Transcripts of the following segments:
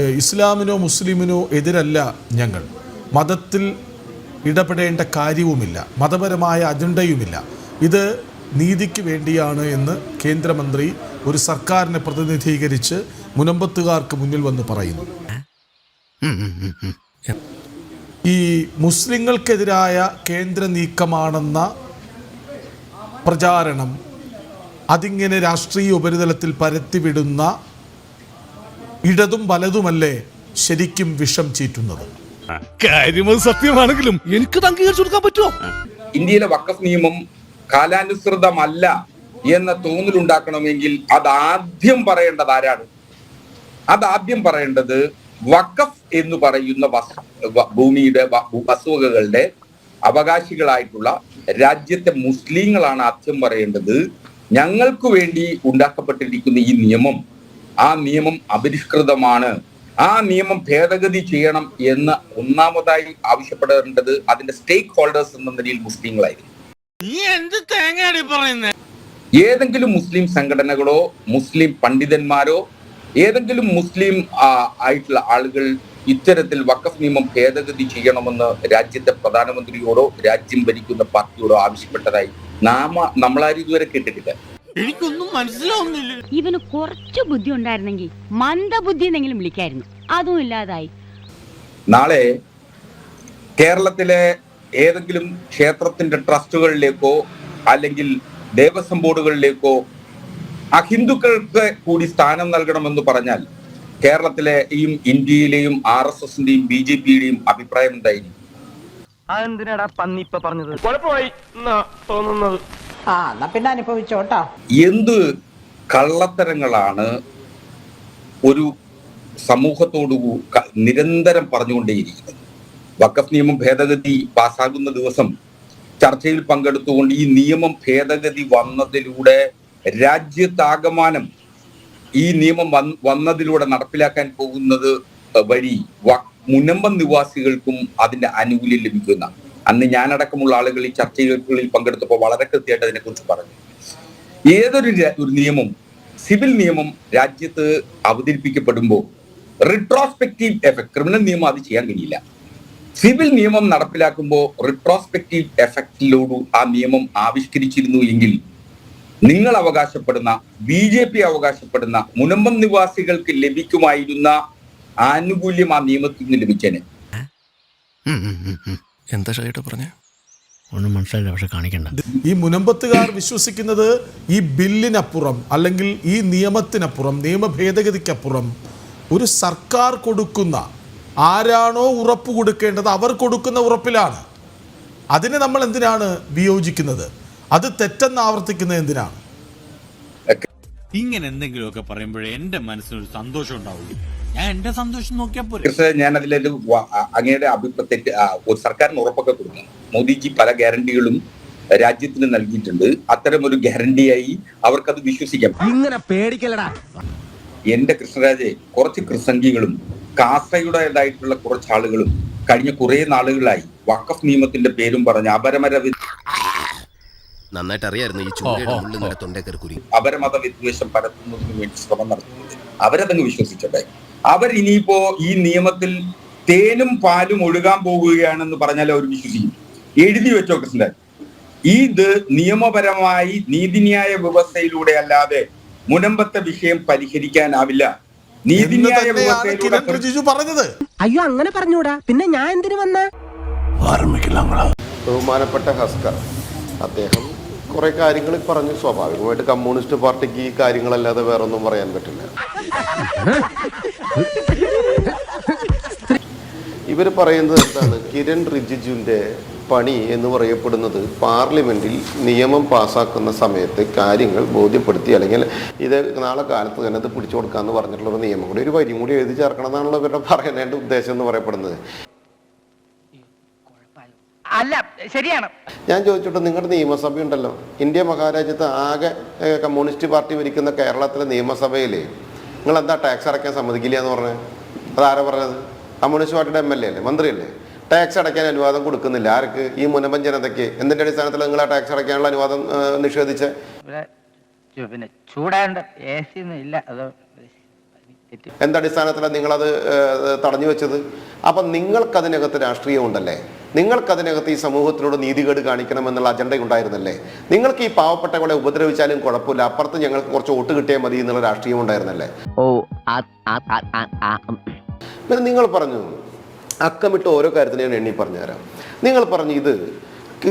ഇസ്ലാമിനോ മുസ്ലിമിനോ എതിരല്ല ഞങ്ങൾ. മതത്തിൽ ഇടപെടേണ്ട കാര്യവുമില്ല. മതപരമായ അജണ്ടയുമില്ല. ഇത് നീതിക്ക് വേണ്ടിയാണ് എന്ന് കേന്ദ്രമന്ത്രി ഒരു സർക്കാരിനെ പ്രതിനിധീകരിച്ച് മുനമ്പത്തുകാർക്ക് മുന്നിൽ വന്ന് പറയുന്നു. ഈ മുസ്ലിങ്ങൾക്കെതിരായ കേന്ദ്ര നീക്കമാണെന്ന പ്രചാരണം അതിങ്ങനെ രാഷ്ട്രീയ ഉപരിതലത്തിൽ പരത്തിവിടുന്ന ഇടതും വലതുമല്ലേ ശരിക്കും വിഷം ചീറ്റുന്നത്? കാര്യമത് സത്യമാണെങ്കിലും എനിക്ക് അംഗീകരിച്ചു കൊടുക്കാൻ പറ്റുമോ? ഇന്ത്യയിലെ വക്കഫ് നിയമം കാലാനുസൃതമല്ല എന്ന തോന്നലുണ്ടാക്കണമെങ്കിൽ അത് ആദ്യം പറയേണ്ടത് ആരാണ്? അത് ആദ്യം പറയേണ്ടത് വക്കഫ് എന്ന് പറയുന്ന ഭൂമിയുടെ വസ്തുവകകളുടെ അവകാശികളായിട്ടുള്ള രാജ്യത്തെ മുസ്ലിങ്ങളാണ് ആദ്യം പറയേണ്ടത്. ഞങ്ങൾക്ക് വേണ്ടി ഉണ്ടാക്കപ്പെട്ടിരിക്കുന്ന ഈ നിയമം ആ നിയമം അപരിഷ്കൃതമാണ്. ആ നിയമം ഭേദഗതി ചെയ്യണം എന്ന് ഒന്നാമതായി ആവശ്യപ്പെടേണ്ടത് അതിന്റെ സ്റ്റേക്ക് ഹോൾഡേഴ്സ് എന്ന നിലയിൽ മുസ്ലിങ്ങളായിരുന്നു ഏതെങ്കിലും മുസ്ലിം സംഘടനകളോ മുസ്ലിം പണ്ഡിതന്മാരോ ഏതെങ്കിലും മുസ്ലിം ആയിട്ടുള്ള ആളുകൾ ഇത്തരത്തിൽ വഖഫ് നിയമം ഭേദഗതി ചെയ്യണമെന്ന് രാജ്യത്തെ പ്രധാനമന്ത്രിയോടോ രാജ്യം ഭരിക്കുന്ന പാർട്ടിയോടോ ആവശ്യപ്പെട്ടതായി നാമ നമ്മളാരും ഇതുവരെ കേട്ടിട്ടില്ല. എനിക്കൊന്നും മനസ്സിലാവുന്നില്ല. ഇവന് കുറച്ച് ബുദ്ധി ഉണ്ടായിരുന്നെങ്കിൽ മന്ദബുദ്ധി എന്നെങ്കിലും വിളിക്കായിരുന്നു. അതും ഇല്ലാതായി. നാളെ കേരളത്തിലെ ഏതെങ്കിലും ക്ഷേത്രത്തിന്റെ ട്രസ്റ്റുകളിലേക്കോ അല്ലെങ്കിൽ ദേവസ്വം ബോർഡുകളിലേക്കോ അഹിന്ദുക്കൾക്ക് കൂടി സ്ഥാനം നൽകണമെന്ന് പറഞ്ഞാൽ കേരളത്തിലെ ഈ ഇന്ത്യയിലെയും ആർ എസ് എസിന്റെയും ബി ജെ പിയുടെയും അഭിപ്രായം എന്തായിരിക്കും? അതെന്തിനാടാ പന്നി ഇപ്പൊ പറഞ്ഞത്? കുഴപ്പമായി. തോന്നുന്നത്. എന്നാ പിന്നെ അനുഭവിച്ചോട്ടോ. എന്ത് കള്ളത്തരങ്ങളാണ് ഒരു സമൂഹത്തോടു നിരന്തരം പറഞ്ഞുകൊണ്ടേയിരിക്കുന്നത്? വഖഫ് നിയമം ഭേദഗതി പാസ്സാകുന്ന ദിവസം ചർച്ചയിൽ പങ്കെടുത്തുകൊണ്ട് ഈ നിയമം ഭേദഗതി വന്നതിലൂടെ രാജ്യത്താകമാനം ഈ നിയമം വന്ന് വന്നതിലൂടെ നടപ്പിലാക്കാൻ പോകുന്നത് വഴി മുനമ്പം നിവാസികൾക്കും അതിന്റെ ആനുകൂല്യം ലഭിക്കുന്ന അന്ന് ഞാനടക്കമുള്ള ആളുകൾ ഈ ചർച്ചകളിൽ പങ്കെടുത്തപ്പോൾ വളരെ കൃത്യമായിട്ട് അതിനെക്കുറിച്ച് പറഞ്ഞു. ഏതൊരു ഒരു നിയമം സിവിൽ നിയമം രാജ്യത്ത് അവതരിപ്പിക്കപ്പെടുമ്പോൾ റിട്രോസ്പെക്റ്റീവ് എഫക്ട് ക്രിമിനൽ നിയമം അത് ചെയ്യാൻ കഴിയില്ല. സിവിൽ നിയമം നടപ്പിലാക്കുമ്പോൾ റിട്രോസ്പെക്റ്റീവ് എഫക്റ്റിലോട് ആ നിയമം ആവിഷ്കരിച്ചിരുന്നു എങ്കിൽ നിങ്ങൾ അവകാശപ്പെടുന്ന ബി ജെ പി അവകാശപ്പെടുന്ന മുനമ്പം നിവാസികൾക്ക് ലഭിക്കുമായിരുന്ന ആനുകൂല്യം ആ നിയമത്തിൽ നിന്ന് ലഭിച്ചേനെ എന്താ ഷൈട്ട് പറഞ്ഞേ? ഒന്നും മനസ്സിലായില്ല പക്ഷെ കാണിക്കണ്ട. ഈ മുനമ്പത്തുകാർ വിശ്വസിക്കുന്നത് ഈ ബില്ലിനപ്പുറം അല്ലെങ്കിൽ ഈ നിയമത്തിനപ്പുറം നിയമ ഭേദഗതിക്കപ്പുറം. ഒരു സർക്കാർ കൊടുക്കുന്ന ആരാണോ ഉറപ്പ് കൊടുക്കേണ്ടത് അവർ കൊടുക്കുന്ന ഉറപ്പിലാണ്. അതിനെ നമ്മൾ എന്തിനാണ് വിയോജിക്കുന്നത്? അത് തെറ്റെന്ന് ആവർത്തിക്കുന്നത് എന്തിനാണ്? ഇങ്ങനെ എന്തെങ്കിലുമൊക്കെ പറയുമ്പോഴേ എന്റെ മനസ്സിനൊരു സന്തോഷം ഉണ്ടാവുള്ളൂ. ഞാൻ എന്റെ സന്തോഷം നോക്കിയാ പോരെ. തീർച്ചയായും ഞാൻ അതിലൊരു അങ്ങയുടെ അഭിപ്രായത്തെ ഒരു സർക്കാരിന് ഉറപ്പൊക്കെ കൊടുക്കുന്നു മോദിജി പല ഗ്യാരണ്ടികളും രാജ്യത്തിന് നൽകിയിട്ടുണ്ട്. അത്തരം ഒരു ഗ്യാരണ്ടിയായി അവർക്കത് വിശ്വസിക്കാം. ഇങ്ങനെ പേടിക്കലടാ എന്റെ കൃഷ്ണരാജെ കുറച്ച് കൃസംഗികളും കാസയുടേതായിട്ടുള്ള കുറച്ച് ആളുകളും കഴിഞ്ഞ കുറെ നാളുകളായി വഖഫ് നിയമത്തിന്റെ പേരും പറഞ്ഞ് അപരമര വി- നന്നായിട്ട് അറിയായിരുന്നു ഈ അപരമത വിദ്വേഷം പരത്തുന്നതിന് വേണ്ടി ശ്രമം നടത്തുന്നത് അവരതങ്ങ് വിശ്വസിച്ചട്ടെ. അവർ ഇനിയിപ്പോ ഈ നിയമത്തിൽ തേനും പാലും ഒഴുകാൻ പോകുകയാണെന്ന് പറഞ്ഞാൽ അവർ വിശ്വസിക്കും എഴുതി വെച്ചോ കൃഷ്ണൻ. ഇത് നിയമപരമായി നീതിന്യായ വ്യവസ്ഥയിലൂടെ അല്ലാതെ മുനമ്പത്തെ വിഷയം പരിഹരിക്കാനാവില്ല. നീതിന്യായ വ്യവസ്ഥയിലൂടെ പറഞ്ഞത്. അയ്യോ അങ്ങനെ പറഞ്ഞൂടാ. പിന്നെ ഞാൻ എന്തിനു വന്ന? ബഹുമാനപ്പെട്ട ഹസ്കർ അദ്ദേഹം കുറെ കാര്യങ്ങൾ പറഞ്ഞു സ്വാഭാവികമായിട്ട് കമ്മ്യൂണിസ്റ്റ് പാർട്ടിക്ക് ഈ കാര്യങ്ങളല്ലാതെ വേറെ ഒന്നും പറയാൻ പറ്റില്ല. ഇവർ പറയുന്നത് എന്താണ്? കിരൺ റിജിജുവിന്റെ പണി എന്ന് പറയപ്പെടുന്നത് പാർലമെന്റിൽ നിയമം പാസാക്കുന്ന സമയത്ത് കാര്യങ്ങൾ ബോധ്യപ്പെടുത്തി അല്ലെങ്കിൽ ഇത് നാളെ കാലത്ത് തന്നെ അത് പിടിച്ചു കൊടുക്കാന്ന് പറഞ്ഞിട്ടുള്ള ഒരു നിയമം കൂടി. ഒരു വരിയും കൂടി എഴുതി ചേർക്കണം എന്നാണല്ലോ ഇവരുടെ പറയാനായിട്ട് ഉദ്ദേശം എന്ന് പറയപ്പെടുന്നത്. അല്ല ശരിയാണ്. ഞാൻ ചോദിച്ചോട്ടെ നിങ്ങളുടെ നിയമസഭയുണ്ടല്ലോ. ഇന്ത്യ മഹാരാജ്യത്ത് ആകെ കമ്മ്യൂണിസ്റ്റ് പാർട്ടി ഭരിക്കുന്ന കേരളത്തിലെ നിയമസഭയിൽ നിങ്ങൾ എന്താ ടാക്സ് അടയ്ക്കാൻ സമ്മതിക്കില്ല എന്ന് പറഞ്ഞത് അതാരാ പറഞ്ഞത്? കമ്മ്യൂണിസ്റ്റ് പാർട്ടിയുടെ എം എൽ എ അല്ലേ? മന്ത്രിയല്ലേ? ടാക്സ് അടയ്ക്കാൻ അനുവാദം കൊടുക്കുന്നില്ല. ആർക്ക്? ഈ മുനമ്പൻ ജനതയ്ക്ക്. എന്തിന്റെ അടിസ്ഥാനത്തിൽ നിങ്ങൾ ആ ടാക്സ് അടയ്ക്കാനുള്ള അനുവാദം നിഷേധിച്ച്? പിന്നെ ചൂടാണ്ട് എ സി ഒന്നും ഇല്ല. അത് എന്തടിസ്ഥാനത്തിലാണ് നിങ്ങളത് തടഞ്ഞു വെച്ചത്? അപ്പം നിങ്ങൾക്കതിനകത്ത് രാഷ്ട്രീയം ഉണ്ടല്ലേ നിങ്ങൾക്കതിനകത്ത് ഈ സമൂഹത്തിനോട് നീതികേട് കാണിക്കണമെന്നുള്ള അജണ്ട ഉണ്ടായിരുന്നല്ലേ നിങ്ങൾക്ക് ഈ പാവപ്പെട്ടവളെ ഉപദ്രവിച്ചാലും കുഴപ്പമില്ല. അപ്പുറത്ത് ഞങ്ങൾക്ക് കുറച്ച് വോട്ട് കിട്ടിയാൽ മതി എന്നുള്ള രാഷ്ട്രീയം ഉണ്ടായിരുന്നല്ലേ? ഓ പിന്നെ നിങ്ങൾ പറഞ്ഞു അക്കമിട്ട് ഓരോ കാര്യത്തിന് ഞാൻ എണ്ണി പറഞ്ഞുതരാം. നിങ്ങൾ പറഞ്ഞു ഇത്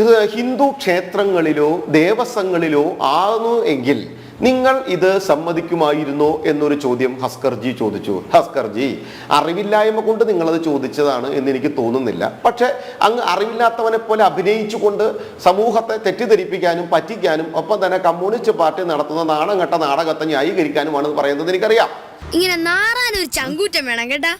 ഇത് ഹിന്ദു ക്ഷേത്രങ്ങളിലോ ദേവസ്വങ്ങളിലോ ആകുന്നു എങ്കിൽ നിങ്ങൾ ഇത് സമ്മതിക്കുമായിരുന്നോ എന്നൊരു ചോദ്യം ഹസ്കർജി ചോദിച്ചു. ഹസ്കർജി അറിവില്ലായ്മ കൊണ്ട് നിങ്ങളത് ചോദിച്ചതാണ് എന്ന് എനിക്ക് തോന്നുന്നില്ല. പക്ഷെ അങ്ങ് അറിവില്ലാത്തവനെ പോലെ അഭിനയിച്ചുകൊണ്ട് സമൂഹത്തെ തെറ്റിദ്ധരിപ്പിക്കാനും പറ്റിക്കാനും ഒപ്പം തന്നെ കമ്മ്യൂണിസ്റ്റ് പാർട്ടി നടത്തുന്ന നാണം കെട്ട നാടകത്തെ ന്യായീകരിക്കാനുമാണ് പറയുന്നത് എനിക്കറിയാം. ഇങ്ങനെ നാറാനൊരു ചങ്കൂറ്റം വേണം കേട്ടാ.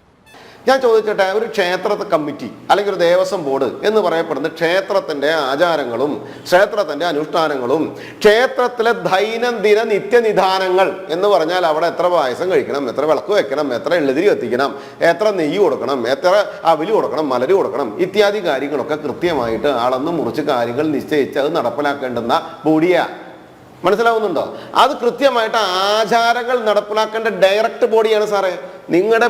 ഞാൻ ചോദിച്ചോട്ടെ ഒരു ക്ഷേത്ര കമ്മിറ്റി അല്ലെങ്കിൽ ഒരു ദേവസ്വം ബോർഡ് എന്ന് പറയപ്പെടുന്ന ക്ഷേത്രത്തിന്റെ ആചാരങ്ങളും ക്ഷേത്രത്തിന്റെ അനുഷ്ഠാനങ്ങളും ക്ഷേത്രത്തിലെ ദൈനംദിന നിത്യനിധാനങ്ങൾ എന്ന് പറഞ്ഞാൽ അവിടെ എത്ര പായസം കഴിക്കണം എത്ര വിളക്ക് വെക്കണം എത്ര എള്ളുതിരി കത്തിക്കണം എത്ര നെയ്യ് കൊടുക്കണം എത്ര അവലി കൊടുക്കണം മലരി കൊടുക്കണം ഇത്യാദി കാര്യങ്ങളൊക്കെ കൃത്യമായിട്ട് അളന്ന് മുറിച്ച് കാര്യങ്ങൾ നിശ്ചയിച്ച് അത് നടപ്പിലാക്കേണ്ടുന്ന ബോഡിയാ. മനസ്സിലാവുന്നുണ്ടോ? അത് കൃത്യമായിട്ട് ആചാരങ്ങൾ നടപ്പിലാക്കേണ്ട ഡയറക്റ്റ് ബോഡിയാണ് സാറേ. നിങ്ങളുടെ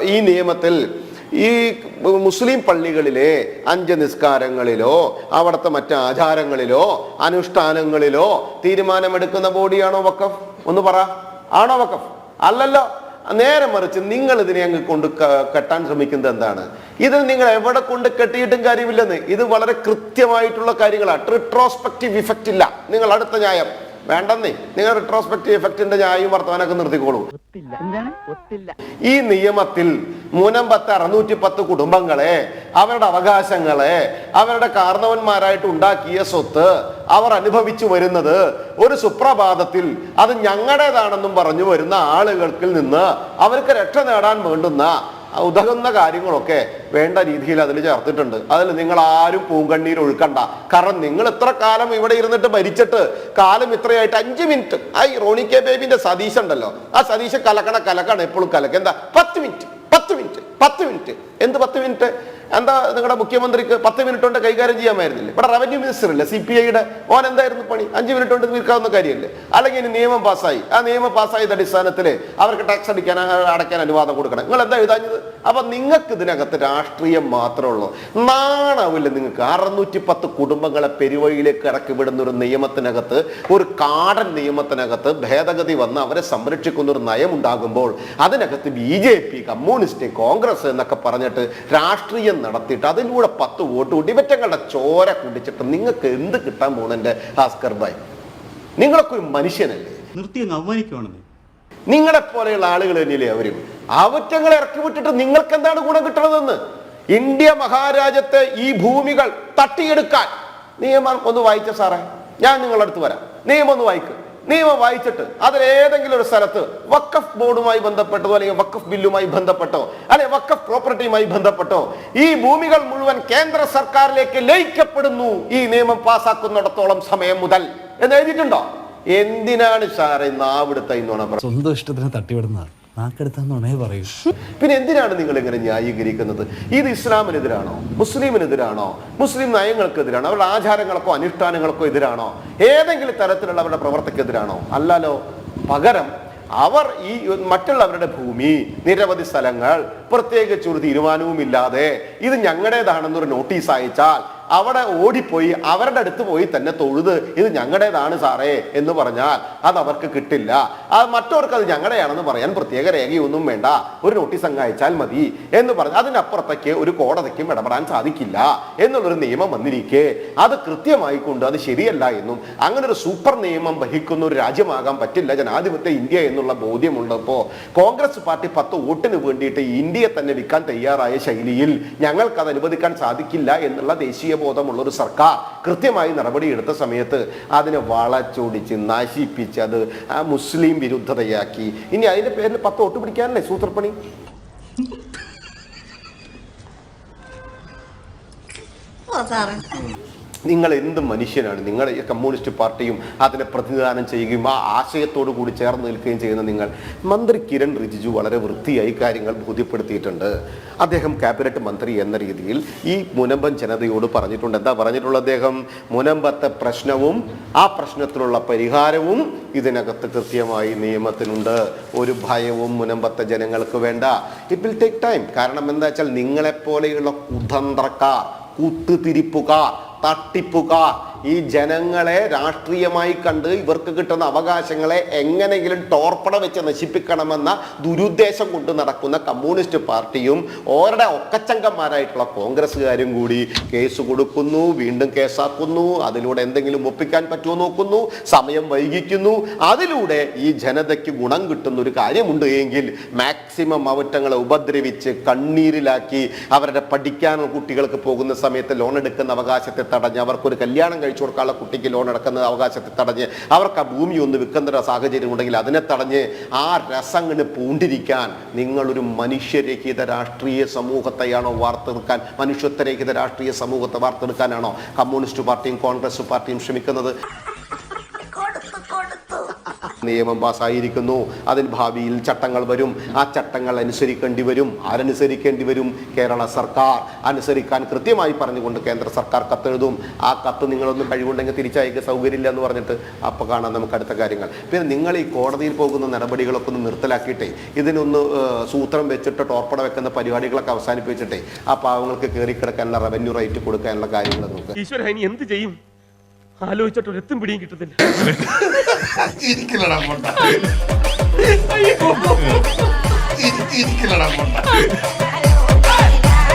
ഈ നിയമത്തിൽ ഈ മുസ്ലിം പള്ളികളിലെ അഞ്ച് നിസ്കാരങ്ങളിലോ അവിടുത്തെ മറ്റ് ആചാരങ്ങളിലോ അനുഷ്ഠാനങ്ങളിലോ തീരുമാനമെടുക്കുന്ന ബോഡിയാണോ വക്കഫ് ഒന്ന് പറ. ആണോ വക്കഫ് അല്ലല്ലോ. നേരെ മറിച്ച് നിങ്ങൾ ഇതിനെ അങ്ങ് കൊണ്ട് കെട്ടാൻ ശ്രമിക്കുന്നത് എന്താണ്? ഇത് നിങ്ങൾ എവിടെ കൊണ്ട് കെട്ടിയിട്ടും കാര്യമില്ലെന്ന്. ഇത് വളരെ കൃത്യമായിട്ടുള്ള കാര്യങ്ങളാണ് റിട്രോസ്പെക്റ്റീവ് ഇഫക്റ്റ് ഇല്ല. നിങ്ങൾ അടുത്ത ന്യായം. വേണ്ടെന്നേ. നിങ്ങൾ റിട്രോസ്പെക്റ്റീവ് എഫക്റ്റിന്റെ ന്യായം വർത്തമാനമൊക്കെ നിർത്തിക്കോളൂ. ഈ നിയമത്തിൽ മൂനമ്പത്ത് പത്ത് അറുന്നൂറ്റി പത്ത് കുടുംബങ്ങളെ അവരുടെ അവകാശങ്ങളെ അവരുടെ കാരണവന്മാരായിട്ട് ഉണ്ടാക്കിയ സ്വത്ത് അവർ അനുഭവിച്ചു വരുന്നത് ഒരു സുപ്രഭാതത്തിൽ അത് ഞങ്ങളുടേതാണെന്നും പറഞ്ഞു വരുന്ന ആളുകൾക്ക് നിന്ന് അവർക്ക് രക്ഷ നേടാൻ വേണ്ടുന്ന ഉതകുന്ന കാര്യങ്ങളൊക്കെ വേണ്ട രീതിയിൽ അതിൽ ചേർത്തിട്ടുണ്ട്. അതിൽ നിങ്ങൾ ആരും പൂങ്കണ്ണീർ ഒഴുക്കണ്ട. കാരണം നിങ്ങൾ ഇത്ര കാലം ഇവിടെ ഇരുന്നിട്ട് ഭരിച്ചിട്ട് കാലം ഇത്രയായിട്ട് അഞ്ച് മിനിറ്റ്. ആ റോണി കെ ബേബിന്റെ സതീശ് ഉണ്ടല്ലോ. ആ സതീശ് കലക്കണ കലക്കാണ് എപ്പോഴും കലക്ക. എന്താ? പത്ത് മിനിറ്റ് പത്ത് മിനിറ്റ് പത്ത് മിനിറ്റ്. എന്ത് പത്ത് മിനിറ്റ്? എന്താ നിങ്ങളുടെ മുഖ്യമന്ത്രിക്ക് പത്ത് മിനിറ്റ് കൊണ്ട് കൈകാര്യം ചെയ്യാമായിരുന്നില്ലേ? ഇവിടെ റവന്യൂ മിനിസ്റ്റർ ഇല്ല? സി പി ഐയുടെ ഓൻ എന്തായിരുന്നു പണി? അഞ്ച് മിനിറ്റ് കൊണ്ട് തീർക്കാവുന്ന കാര്യമല്ലേ? അല്ലെങ്കിൽ ഇനി നിയമം പാസ്സായി. ആ നിയമം പാസ്സായത് അടിസ്ഥാനത്തിൽ അവർക്ക് ടാക്സ് അടിക്കാൻ അടയ്ക്കാൻ അനുവാദം കൊടുക്കണം. നിങ്ങൾ എന്താ എഴുതാഞ്ഞത്? അപ്പൊ നിങ്ങൾക്ക് ഇതിനകത്ത് രാഷ്ട്രീയം മാത്രമേ ഉള്ളൂ. നാണാവില്ല നിങ്ങൾക്ക്. അറുന്നൂറ്റി പത്ത് കുടുംബങ്ങളെ പെരുവഴിയിലേക്ക് ഇറക്കി വിടുന്ന ഒരു നിയമത്തിനകത്ത് ഒരു കാടൻ നിയമത്തിനകത്ത് ഭേദഗതി വന്ന് അവരെ സംരക്ഷിക്കുന്ന ഒരു നയം ഉണ്ടാകുമ്പോൾ അതിനകത്ത് B J P communist Congress എന്നൊക്കെ പറഞ്ഞിട്ട് രാഷ്ട്രീയം നടത്തിയിട്ട് അതിലൂടെ പത്ത് വോട്ട് കൂട്ടി ഇവറ്റങ്ങളുടെ ചോര കുടിച്ചിട്ട് നിങ്ങൾക്ക് എന്ത് കിട്ടാൻ പോണെന്റെ ഭാസ്കർ ഭായ്? നിങ്ങളൊക്കെ ഒരു മനുഷ്യനല്ലേ? നിർത്തി അവമാനിക്കുവാണെന്ന്. നിങ്ങളെ പോലെയുള്ള ആളുകൾ തന്നെയല്ലേ അവരും? അവറ്റങ്ങളെ ഇറക്കി വിട്ടിട്ട് നിങ്ങൾക്ക് എന്താണ് ഗുണം കിട്ടണതെന്ന്? ഇന്ത്യ മഹാരാജ്യത്തെ ഈ ഭൂമികൾ തട്ടിയെടുക്കാൻ. നിയമം ഒന്ന് വായിച്ച സാറേ. ഞാൻ നിങ്ങളുടെ അടുത്ത് വരാം. നിയമം ഒന്ന് വായിക്കും. നിയമം വായിച്ചിട്ട് അതിൽ ഏതെങ്കിലും ഒരു സ്ഥലത്ത് വക്കഫ് ബോർഡുമായി ബന്ധപ്പെട്ടോ അല്ലെങ്കിൽ വക്കഫ് ബില്ലുമായി ബന്ധപ്പെട്ടോ അല്ലെങ്കിൽ വക്കഫ് പ്രോപ്പർട്ടിയുമായി ബന്ധപ്പെട്ടോ ഈ ഭൂമികൾ മുഴുവൻ കേന്ദ്ര സർക്കാരിലേക്ക് ലയിക്കപ്പെടുന്നു. ഈ നിയമം പാസ്സാക്കുന്നിടത്തോളം സമയം മുതൽ. എന്ന് എഴുതിയിട്ടുണ്ടോ? എന്തിനാണ് സാറേ നാവിടുത്തെ സ്വന്തം ഇഷ്ടത്തിന് തട്ടിവിടുന്ന നാക്കെടുത്താന്നുണേ പറയൂ. പിന്നെ എന്തിനാണ് നിങ്ങൾ ഇങ്ങനെ ന്യായീകരിക്കുന്നത്? ഇത് ഇസ്ലാമിനെതിരാണോ? മുസ്ലിമിനെതിരാണോ? മുസ്ലിം നയങ്ങൾക്കെതിരാണോ? അവരുടെ ആചാരങ്ങൾക്കോ അനുഷ്ഠാനങ്ങൾക്കോ എതിരാണോ? ഏതെങ്കിലും തരത്തിലുള്ള അവരുടെ പ്രവർത്തിക്കെതിരാണോ? അല്ലല്ലോ. പകരം അവർ ഈ മറ്റുള്ളവരുടെ ഭൂമി നിരവധി സ്ഥലങ്ങൾ പ്രത്യേകിച്ച് ഒരു തീരുമാനവും ഇല്ലാതെ ഇത് ഞങ്ങളുടേതാണെന്നൊരു നോട്ടീസ് അയച്ചാൽ അവിടെ ഓടിപ്പോയി അവരുടെ അടുത്ത് പോയി തന്നെ തൊഴുത് ഇത് ഞങ്ങളുടേതാണ് സാറേ എന്ന് പറഞ്ഞാൽ അത് അവർക്ക് കിട്ടില്ല. അത് മറ്റവർക്ക് അത് ഞങ്ങളുടെയാണെന്ന് പറയാൻ പ്രത്യേക രേഖയൊന്നും വേണ്ട. ഒരു നോട്ടീസ് അങ്ങ് അയച്ചാൽ മതി എന്ന് പറഞ്ഞ് അതിനപ്പുറത്തേക്ക് ഒരു കോടതിക്കും ഇടപെടാൻ സാധിക്കില്ല എന്നുള്ളൊരു നിയമം വന്നിരിക്കെ. അത് കൃത്യമായി കൊണ്ട് അത് ശരിയല്ല എന്നും അങ്ങനെ ഒരു സൂപ്പർ നിയമം വഹിക്കുന്ന ഒരു രാജ്യമാകാൻ പറ്റില്ല ജനാധിപത്യ ഇന്ത്യ എന്നുള്ള ബോധ്യമുള്ളപ്പോൾ കോൺഗ്രസ് പാർട്ടി പത്ത് വോട്ടിന് വേണ്ടിയിട്ട് ഇന്ത്യയെ തന്നെ വിൽക്കാൻ തയ്യാറായ ശൈലിയിൽ ഞങ്ങൾക്ക് അത് അനുവദിക്കാൻ സാധിക്കില്ല എന്നുള്ള ദേശീയ ബോധമുള്ള ഒരു സർക്കാർ കൃത്യമായി നടപടി എടുത്ത സമയത്ത് അതിനെ വളച്ചൊടിച്ച് നശിപ്പിച്ച് അത് ആ മുസ്ലിം വിരുദ്ധതയാക്കി. ഇനി അതിന്റെ പേരിൽ പത്ത് ഒട്ട് പിടിക്കാനല്ലേ സൂത്രപ്പണി? നിങ്ങൾ എന്ത് മനുഷ്യനാണ്? നിങ്ങൾ ഈ കമ്മ്യൂണിസ്റ്റ് പാർട്ടിയും അതിനെ പ്രതിനിധാനം ചെയ്യുകയും ആ ആശയത്തോടു കൂടി ചേർന്ന് നിൽക്കുകയും ചെയ്യുന്ന നിങ്ങൾ. മന്ത്രി കിരൺ റിജിജു വളരെ വൃത്തിയായി കാര്യങ്ങൾ ബോധ്യപ്പെടുത്തിയിട്ടുണ്ട്. അദ്ദേഹം ക്യാബിനറ്റ് മന്ത്രി എന്ന രീതിയിൽ ഈ മുനമ്പൻ ജനതയോട് പറഞ്ഞിട്ടുണ്ട്. എന്താ പറഞ്ഞിട്ടുള്ള അദ്ദേഹം? മുനമ്പത്തെ പ്രശ്നവും ആ പ്രശ്നത്തിലുള്ള പരിഹാരവും ഇതിനകത്ത് കൃത്യമായി നിയമത്തിനുണ്ട്. ഒരു ഭയവും മുനമ്പത്തെ ജനങ്ങൾക്ക് വേണ്ട. ഇറ്റ് വിൽ ടേക്ക് ടൈം കാരണം എന്താ വെച്ചാൽ നിങ്ങളെപ്പോലെയുള്ള കുതന്ത്രക്കാർ കുത്തുതിരിപ്പുകാർ തട്ടിപ്പുകാർ ഈ ജനങ്ങളെ രാഷ്ട്രീയമായി കണ്ട് ഇവർക്ക് കിട്ടുന്ന അവകാശങ്ങളെ എങ്ങനെയെങ്കിലും ടോർപ്പട വെച്ച് നശിപ്പിക്കണമെന്ന ദുരുദ്ദേശം കൊണ്ട് നടക്കുന്ന കമ്മ്യൂണിസ്റ്റ് പാർട്ടിയും ഓരുടെ ഒക്കച്ചങ്കന്മാരായിട്ടുള്ള കോൺഗ്രസ്സുകാരും കൂടി കേസ് കൊടുക്കുന്നു വീണ്ടും കേസാക്കുന്നു അതിലൂടെ എന്തെങ്കിലും ഒപ്പിക്കാൻ പറ്റുമോ നോക്കുന്നു സമയം വൈകിക്കുന്നു. അതിലൂടെ ഈ ജനതയ്ക്ക് ഗുണം കിട്ടുന്ന ഒരു കാര്യമുണ്ട് എങ്കിൽ മാക്സിമം അവറ്റങ്ങളെ ഉപദ്രവിച്ച് കണ്ണീരിലാക്കി അവരുടെ പഠിക്കാനുള്ള കുട്ടികൾക്ക് പോകുന്ന സമയത്ത് ലോൺ എടുക്കുന്ന അവകാശത്തെ തടഞ്ഞ് അവർക്കൊരു കല്യാണം കഴിച്ചു കൊടുക്കാനുള്ള കുട്ടിക്ക് ലോൺ എടുക്കുന്നത് അവകാശത്തെ തടഞ്ഞ് അവർക്ക് ആ ഭൂമി ഒന്ന് വിൽക്കുന്ന സാഹചര്യം ഉണ്ടെങ്കിൽ അതിനെ തടഞ്ഞ് ആ രസങ്ങിന് പൂണ്ടിരിക്കാൻ നിങ്ങളൊരു മനുഷ്യരഹിത രാഷ്ട്രീയ സമൂഹത്തെയാണോ വാർത്തെടുക്കാൻ മനുഷ്യത്വരഹിത രാഷ്ട്രീയ സമൂഹത്തെ വാർത്തെടുക്കാനാണോ കമ്മ്യൂണിസ്റ്റ് പാർട്ടിയും കോൺഗ്രസ് പാർട്ടിയും ശ്രമിക്കുന്നത്? നിയമം പാസ്സായിരിക്കുന്നു. അതിൽ ഭാവിയിൽ ചട്ടങ്ങൾ വരും. ആ ചട്ടങ്ങൾ അനുസരിക്കേണ്ടി വരും. ആരനുസരിക്കേണ്ടി വരും? കേരള സർക്കാർ. അനുസരിക്കാൻ കൃത്യമായി പറഞ്ഞുകൊണ്ട് കേന്ദ്ര സർക്കാർ കത്തെഴുതും. ആ കത്ത് നിങ്ങളൊന്നും കഴിവുണ്ടെങ്കിൽ തിരിച്ചയക്കുക സൗകര്യമില്ല എന്ന് പറഞ്ഞിട്ട് അപ്പോൾ കാണാം നമുക്ക് അടുത്ത കാര്യങ്ങൾ. പിന്നെ നിങ്ങൾ ഈ കോടതിയിൽ പോകുന്ന നടപടികളൊക്കെ ഒന്ന് നിർത്തലാക്കിയിട്ടേ. ഇതിനൊന്ന് സൂത്രം വെച്ചിട്ട് ടോർപ്പട വെക്കുന്ന പരിപാടികളൊക്കെ അവസാനിപ്പിച്ചിട്ടേ. ആ പാവങ്ങൾക്ക് കയറി കിടക്കാനുള്ള റവന്യൂ റേറ്റ് കൊടുക്കാനുള്ള കാര്യങ്ങൾ നോക്കുക ഈശ്വര എന്ത് ചെയ്യും? ആലോചിച്ചിട്ട് ഒരു എത്തും പിടിയും കിട്ടത്തില്ല. ഇരിക്കില്ലടാ പൊട്ട ഇരിക്കില്ലടാ പൊട്ട